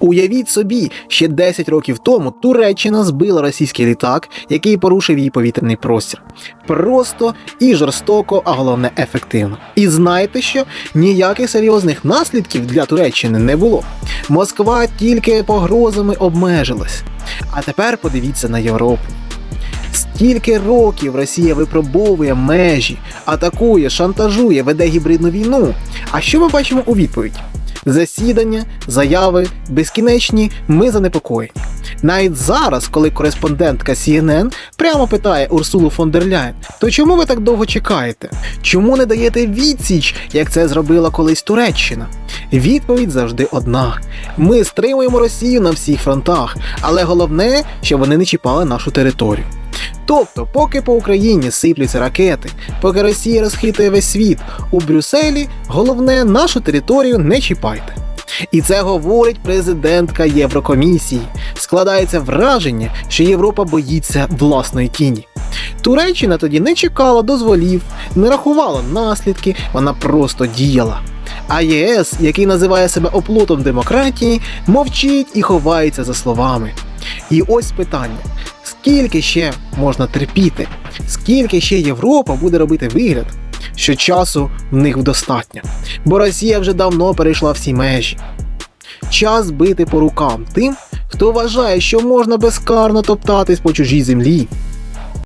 Уявіть собі, ще 10 років тому Туреччина збила російський літак, який порушив її повітряний простір. Просто і жорстоко, а головне ефективно. І знаєте що? Ніяких серйозних наслідків для Туреччини не було. Москва тільки погрозами обмежилась. А тепер подивіться на Європу. Стільки років Росія випробовує межі, атакує, шантажує, веде гібридну війну. А що ми бачимо у відповідь? Засідання, заяви, безкінечні, ми занепокоєні. Навіть зараз, коли кореспондентка CNN прямо питає Урсулу фон дер Ляєн, то чому ви так довго чекаєте? Чому не даєте відсіч, як це зробила колись Туреччина? Відповідь завжди одна: ми стримуємо Росію на всіх фронтах, але головне, щоб вони не чіпали нашу територію. Тобто, поки по Україні сиплються ракети, поки Росія розхитує весь світ, у Брюсселі головне нашу територію не чіпайте. І це говорить президентка Єврокомісії. Складається враження, що Європа боїться власної тіні. Туреччина тоді не чекала дозволів, не рахувала наслідки, вона просто діяла. А ЄС, який називає себе оплотом демократії, мовчить і ховається за словами. І ось питання: скільки ще можна терпіти? Скільки ще Європа буде робити вигляд, що часу в них достатньо? Бо Росія вже давно перейшла всі межі. Час бити по рукам тим, хто вважає, що можна безкарно топтатись по чужій землі,